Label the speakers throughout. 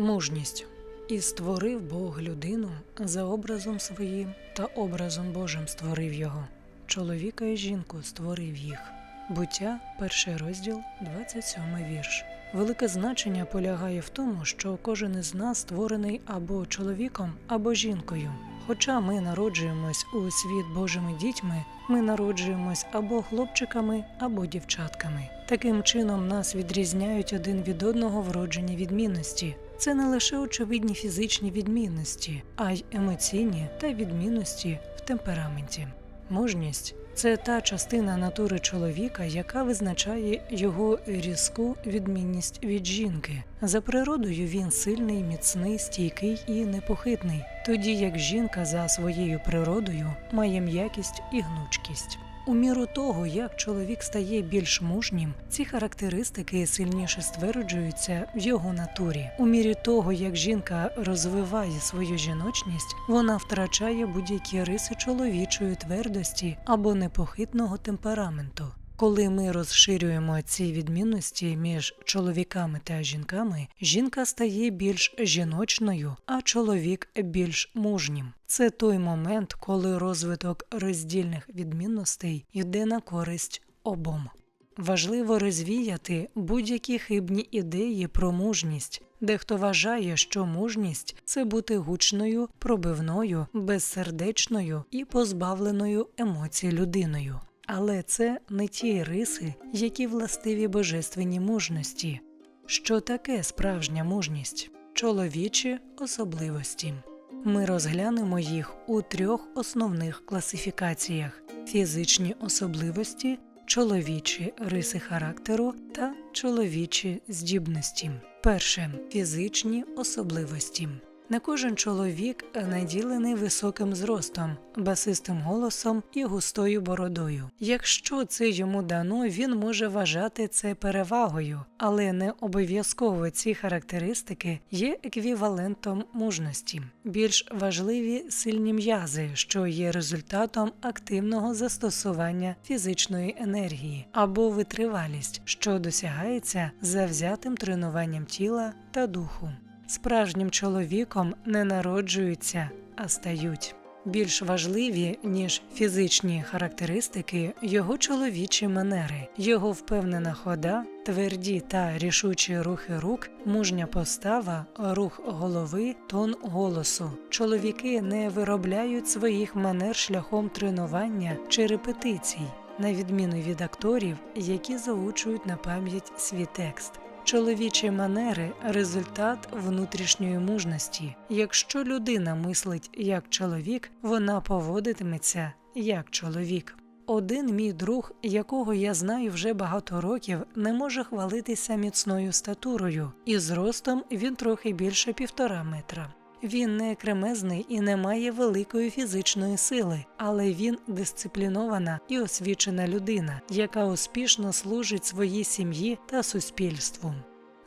Speaker 1: Мужність. І створив Бог людину за образом своїм та образом Божим створив його. Чоловіка і жінку створив їх. Буття, перший розділ, 27 вірш. Велике значення полягає в тому, що кожен із нас створений або чоловіком, або жінкою. Хоча ми народжуємось у світ Божими дітьми, ми народжуємось або хлопчиками, або дівчатками. Таким чином нас відрізняють один від одного вроджені відмінності. Це не лише очевидні фізичні відмінності, а й емоційні та відмінності в темпераменті. Мужність це та частина натури чоловіка, яка визначає його різку відмінність від жінки. За природою він сильний, міцний, стійкий і непохитний, тоді як жінка за своєю природою має м'якість і гнучкість. У міру того, як чоловік стає більш мужнім, ці характеристики сильніше стверджуються в його натурі. У мірі того, як жінка розвиває свою жіночність, вона втрачає будь-які риси чоловічої твердості або непохитного темпераменту. Коли ми розширюємо ці відмінності між чоловіками та жінками, жінка стає більш жіночною, а чоловік більш мужнім. Це той момент, коли розвиток роздільних відмінностей йде на користь обом. Важливо розвіяти будь-які хибні ідеї про мужність. Дехто вважає, що мужність це бути гучною, пробивною, безсердечною і позбавленою емоцій людиною. Але це не ті риси, які властиві божественній мужності. Що таке справжня мужність? Чоловічі особливості. Ми розглянемо їх у трьох основних класифікаціях: фізичні особливості, чоловічі риси характеру та чоловічі здібності. Перше фізичні особливості. Не кожен чоловік наділений високим зростом, басистим голосом і густою бородою. Якщо це йому дано, він може вважати це перевагою, але не обов'язково ці характеристики є еквівалентом мужності. Більш важливі сильні м'язи, що є результатом активного застосування фізичної енергії, або витривалість, що досягається завзятим тренуванням тіла та духу. Справжнім чоловіком не народжуються, а стають. Більш важливі, ніж фізичні характеристики, його чоловічі манери, його впевнена хода, тверді та рішучі рухи рук, мужня постава, рух голови, тон голосу. Чоловіки не виробляють своїх манер шляхом тренування чи репетицій, на відміну від акторів, які заучують на пам'ять свій текст. Чоловічі манери результат внутрішньої мужності. Якщо людина мислить як чоловік, вона поводитиметься як чоловік. Один мій друг, якого я знаю вже багато років, не може хвалитися міцною статурою, і зростом він трохи більше півтора метра. Він не кремезний і не має великої фізичної сили, але він дисциплінована і освічена людина, яка успішно служить своїй сім'ї та суспільству.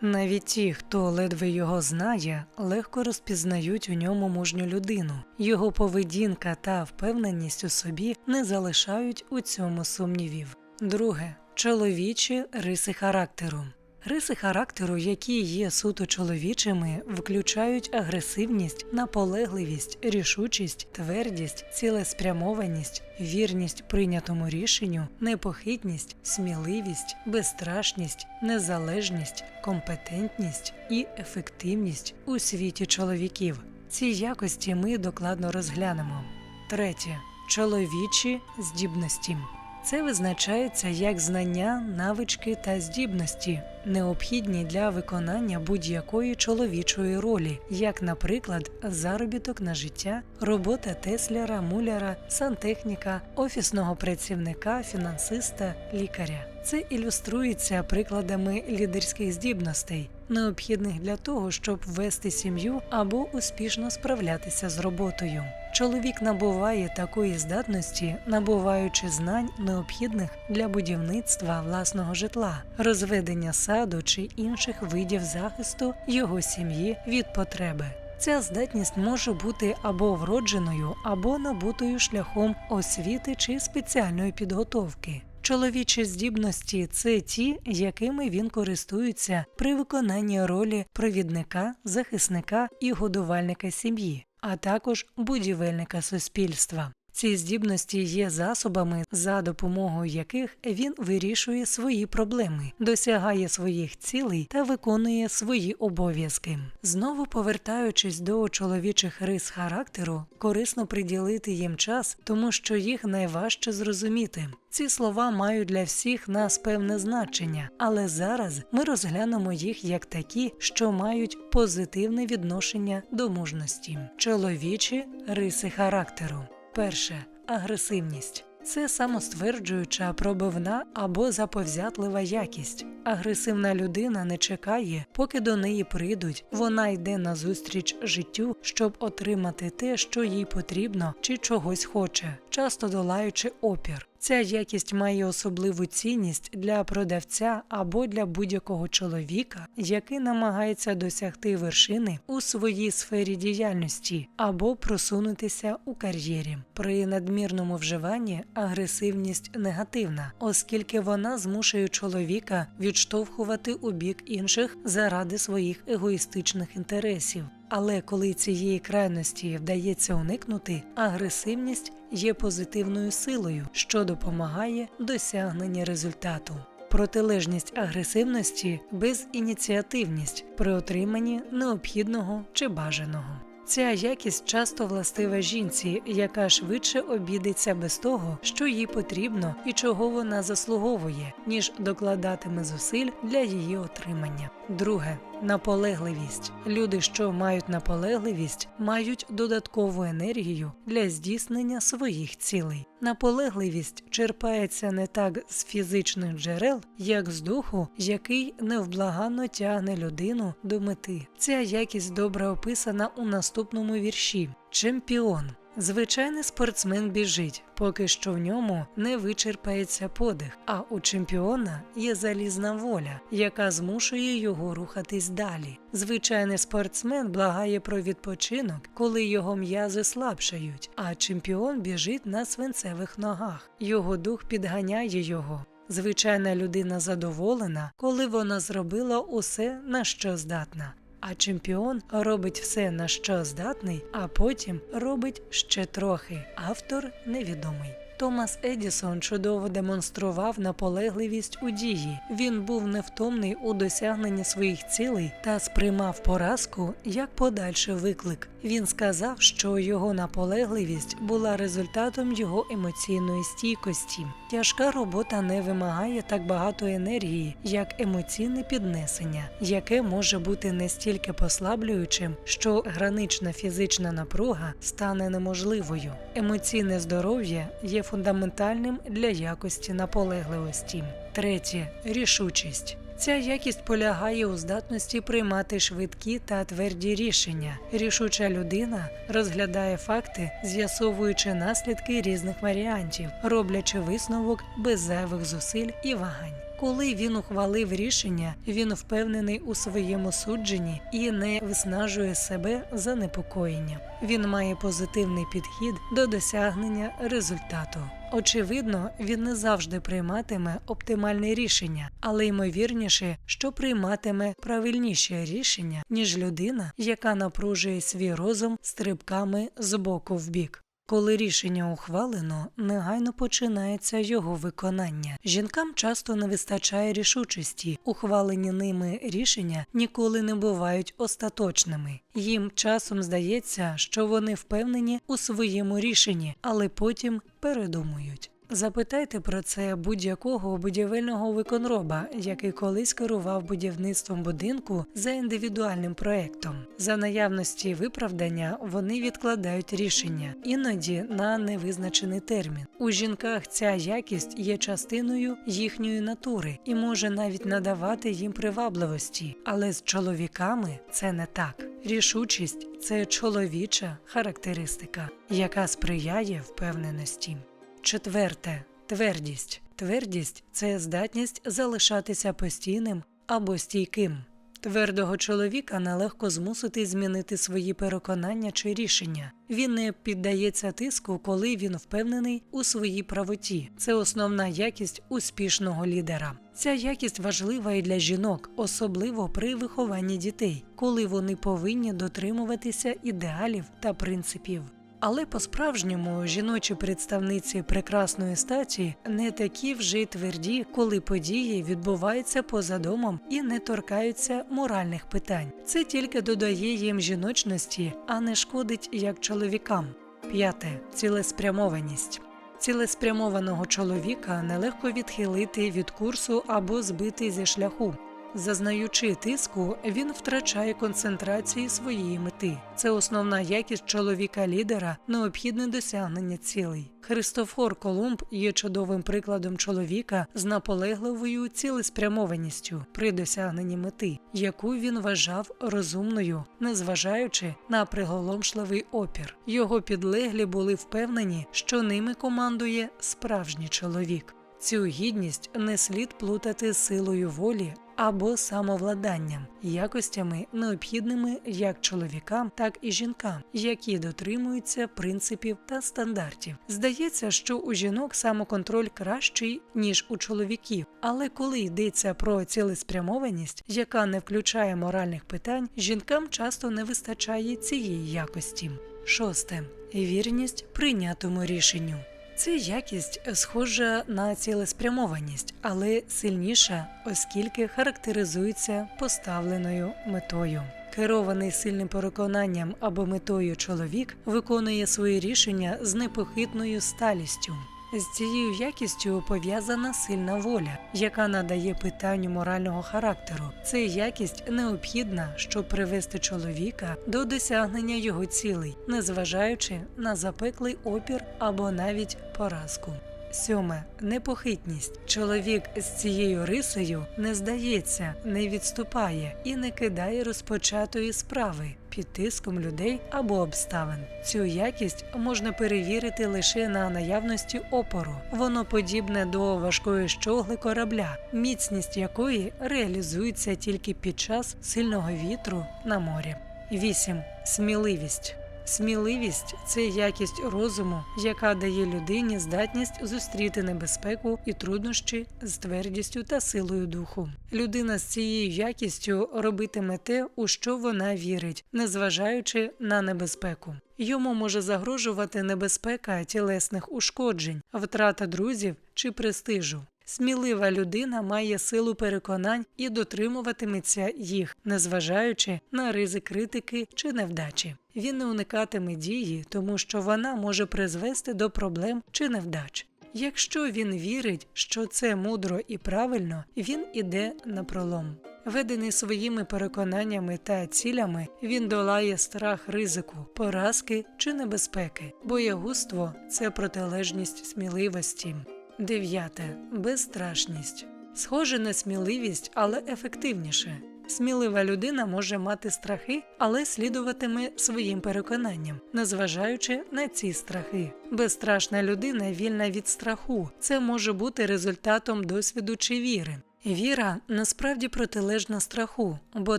Speaker 1: Навіть ті, хто ледве його знає, легко розпізнають у ньому мужню людину. Його поведінка та впевненість у собі не залишають у цьому сумнівів. Друге чоловічі риси характеру. Риси характеру, які є суто чоловічими, включають агресивність, наполегливість, рішучість, твердість, цілеспрямованість, вірність прийнятому рішенню, непохитність, сміливість, безстрашність, незалежність, компетентність і ефективність у світі чоловіків. Ці якості ми докладно розглянемо. Третє чоловічі здібності. Це визначається як знання, навички та здібності, необхідні для виконання будь-якої чоловічої ролі, як, наприклад, заробіток на життя, робота тесляра, муляра, сантехніка, офісного працівника, фінансиста, лікаря. Це ілюструється прикладами лідерських здібностей, необхідних для того, щоб вести сім'ю або успішно справлятися з роботою. Чоловік набуває такої здатності, набуваючи знань, необхідних для будівництва власного житла, розведення саду чи інших видів захисту його сім'ї від потреби. Ця здатність може бути або вродженою, або набутою шляхом освіти чи спеціальної підготовки. Чоловічі здібності це ті, якими він користується при виконанні ролі провідника, захисника і годувальника сім'ї, а також будівельника суспільства. Ці здібності є засобами, за допомогою яких він вирішує свої проблеми, досягає своїх цілей та виконує свої обов'язки. Знову повертаючись до чоловічих рис характеру, корисно приділити їм час, тому що їх найважче зрозуміти. Ці слова мають для всіх нас певне значення, але зараз ми розглянемо їх як такі, що мають позитивне відношення до мужності. Чоловічі риси характеру. Перше агресивність. Це самостверджуюча, пробивна або заповзятлива якість. Агресивна людина не чекає, поки до неї прийдуть. Вона йде назустріч життю, щоб отримати те, що їй потрібно чи чогось хоче, часто долаючи опір. Ця якість має особливу цінність для продавця або для будь-якого чоловіка, який намагається досягти вершини у своїй сфері діяльності або просунутися у кар'єрі. При надмірному вживанні агресивність негативна, оскільки вона змушує чоловіка відштовхувати у бік інших заради своїх егоїстичних інтересів. Але коли цієї крайності вдається уникнути, агресивність є позитивною силою, що допомагає досягненні результату. Протилежність агресивності безініціативність при отриманні необхідного чи бажаного. Ця якість часто властива жінці, яка швидше обідеться без того, що їй потрібно і чого вона заслуговує, ніж докладатиме зусиль для її отримання. Друге наполегливість. Люди, що мають наполегливість, мають додаткову енергію для здійснення своїх цілей. Наполегливість черпається не так з фізичних джерел, як з духу, який невблаганно тягне людину до мети. Ця якість добре описана у наступному вірші: Чемпіон. Звичайний спортсмен біжить, поки що в ньому не вичерпається подих, а у чемпіона є залізна воля, яка змушує його рухатись далі. Звичайний спортсмен благає про відпочинок, коли його м'язи слабшають, а чемпіон біжить на свинцевих ногах. Його дух підганяє його. Звичайна людина задоволена, коли вона зробила усе, на що здатна. А чемпіон робить все, на що здатний, а потім робить ще трохи. Автор невідомий. Томас Едісон чудово демонстрував наполегливість у дії. Він був невтомний у досягненні своїх цілей та сприймав поразку як подальший виклик. Він сказав, що його наполегливість була результатом його емоційної стійкості. Тяжка робота не вимагає так багато енергії, як емоційне піднесення, яке може бути не стільки послаблюючим, що гранична фізична напруга стане неможливою. Емоційне здоров'я є фундаментальним для якості наполегливості. Третє рішучість. Ця якість полягає у здатності приймати швидкі та тверді рішення. Рішуча людина розглядає факти, з'ясовуючи наслідки різних варіантів, роблячи висновок без зайвих зусиль і вагань. Коли він ухвалив рішення, він впевнений у своєму судженні і не виснажує себе занепокоєнням. Він має позитивний підхід до досягнення результату. Очевидно, він не завжди прийматиме оптимальне рішення, але ймовірніше, що прийматиме правильніше рішення, ніж людина, яка напружує свій розум стрибками з боку в бік. Коли рішення ухвалено, негайно починається його виконання. Жінкам часто не вистачає рішучості, ухвалені ними рішення ніколи не бувають остаточними. Їм часом здається, що вони впевнені у своєму рішенні, але потім передумують. Запитайте про це будь-якого будівельного виконроба, який колись керував будівництвом будинку за індивідуальним проектом. За наявності виправдання вони відкладають рішення, іноді на невизначений термін. У жінках ця якість є частиною їхньої натури і може навіть надавати їм привабливості, але з чоловіками це не так. Рішучість це чоловіча характеристика, яка сприяє впевненості. Четверте твердість. Твердість це здатність залишатися постійним або стійким. Твердого чоловіка нелегко змусити змінити свої переконання чи рішення. Він не піддається тиску, коли він впевнений у своїй правоті. Це основна якість успішного лідера. Ця якість важлива і для жінок, особливо при вихованні дітей, коли вони повинні дотримуватися ідеалів та принципів. Але по-справжньому жіночі представниці прекрасної статі не такі вже й тверді, коли події відбуваються поза домом і не торкаються моральних питань. Це тільки додає їм жіночності, а не шкодить як чоловікам. П'яте цілеспрямованість. Цілеспрямованого чоловіка нелегко відхилити від курсу або збити зі шляху. Зазнаючи тиску, він втрачає концентрації своєї мети. Це основна якість чоловіка-лідера, необхідне досягнення цілей. Христофор Колумб є чудовим прикладом чоловіка з наполегливою цілеспрямованістю при досягненні мети, яку він вважав розумною, незважаючи на приголомшливий опір. Його підлеглі були впевнені, що ними командує справжній чоловік. Цю гідність не слід плутати силою волі або самовладанням, якостями необхідними як чоловікам, так і жінкам, які дотримуються принципів та стандартів. Здається, що у жінок самоконтроль кращий ніж у чоловіків, але коли йдеться про цілеспрямованість, яка не включає моральних питань, жінкам часто не вистачає цієї якості. Шосте вірність прийнятому рішенню. Це якість схожа на цілеспрямованість, але сильніша, оскільки характеризується поставленою метою. Керований сильним переконанням або метою чоловік виконує свої рішення з непохитною сталістю. З цією якістю пов'язана сильна воля, яка надає питанню морального характеру. Це якість необхідна, щоб привести чоловіка до досягнення його цілей, незважаючи на запеклий опір або навіть поразку. Сьоме непохитність. Чоловік з цією рисою не здається, не відступає і не кидає розпочатої справи під тиском людей або обставин. Цю якість можна перевірити лише на наявності опору. Воно подібне до важкої щогли корабля, міцність якої реалізується тільки під час сильного вітру на морі. 8. Сміливість. Сміливість це якість розуму, яка дає людині здатність зустріти небезпеку і труднощі з твердістю та силою духу. Людина з цією якістю робитиме те, у що вона вірить, незважаючи на небезпеку. Йому може загрожувати небезпека тілесних ушкоджень, втрата друзів чи престижу. Смілива людина має силу переконань і дотримуватиметься їх, незважаючи на ризик критики чи невдачі. Він не уникатиме дії, тому що вона може призвести до проблем чи невдач. Якщо він вірить, що це мудро і правильно, він іде на пролом. Ведений своїми переконаннями та цілями, він долає страх ризику, поразки чи небезпеки. Боягузтво це протилежність сміливості. Дев'яте безстрашність. Схоже на сміливість, але ефективніше. Смілива людина може мати страхи, але слідуватиме своїм переконанням, незважаючи на ці страхи. Безстрашна людина вільна від страху. Це може бути результатом досвіду чи віри. Віра насправді протилежна страху, бо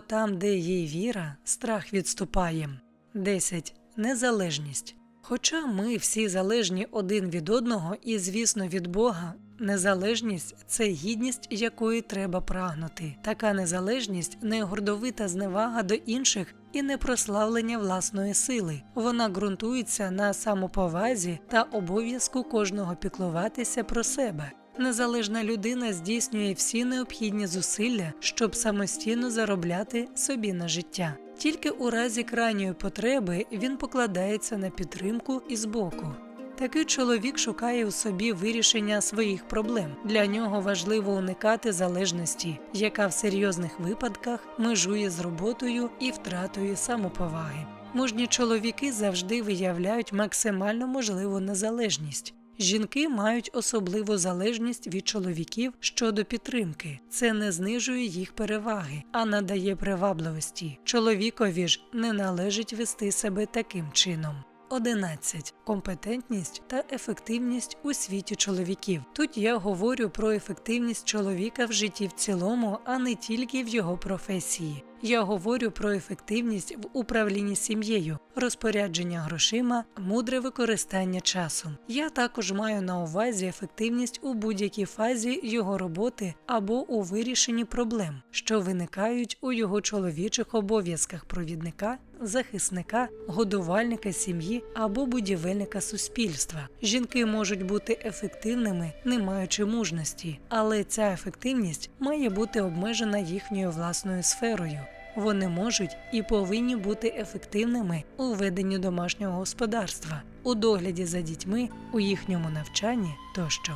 Speaker 1: там, де є віра, страх відступає. 10. Незалежність. Хоча ми всі залежні один від одного і, звісно, від Бога, незалежність це гідність, якої треба прагнути. Така незалежність не гордовита зневага до інших і не прославлення власної сили. Вона ґрунтується на самоповазі та обов'язку кожного піклуватися про себе. Незалежна людина здійснює всі необхідні зусилля, щоб самостійно заробляти собі на життя. Тільки у разі крайньої потреби він покладається на підтримку і збоку. Такий чоловік шукає у собі вирішення своїх проблем. Для нього важливо уникати залежності, яка в серйозних випадках межує з роботою і втратою самоповаги. Мужні чоловіки завжди виявляють максимально можливу незалежність. Жінки мають особливу залежність від чоловіків щодо підтримки. Це не знижує їх переваги, а надає привабливості. Чоловікові ж не належить вести себе таким чином. 11. Компетентність та ефективність у світі чоловіків. Тут я говорю про ефективність чоловіка в житті в цілому, а не тільки в його професії. Я говорю про ефективність в управлінні сім'єю, розпорядження грошима, мудре використання часу. Я також маю на увазі ефективність у будь-якій фазі його роботи або у вирішенні проблем, що виникають у його чоловічих обов'язках провідника, захисника, годувальника сім'ї або будівельника суспільства. Жінки можуть бути ефективними, не маючи мужності, але ця ефективність має бути обмежена їхньою власною сферою. Вони можуть і повинні бути ефективними у веденні домашнього господарства, у догляді за дітьми, у їхньому навчанні тощо.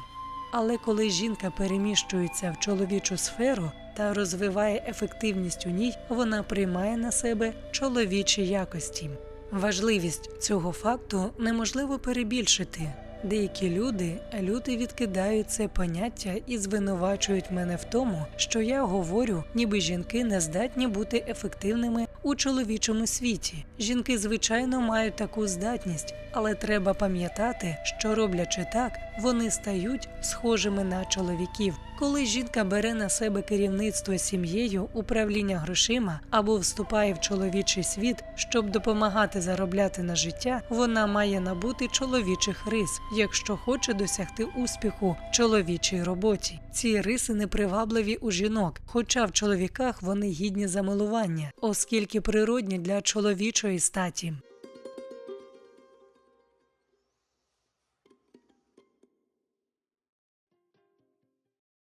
Speaker 1: Але коли жінка переміщується в чоловічу сферу та розвиває ефективність у ній, вона приймає на себе чоловічі якості. Важливість цього факту неможливо перебільшити. Деякі люди люди відкидають це поняття і звинувачують мене в тому, що я говорю, ніби жінки не здатні бути ефективними у чоловічому світі. Жінки, звичайно, мають таку здатність, але треба пам'ятати, що роблячи так, вони стають схожими на чоловіків. Коли жінка бере на себе керівництво сім'єю, управління грошима або вступає в чоловічий світ, щоб допомагати заробляти на життя, вона має набути чоловічих рис, якщо хоче досягти успіху в чоловічій роботі. Ці риси непривабливі у жінок, хоча в чоловіках вони гідні замилування, оскільки природні для чоловічої статі.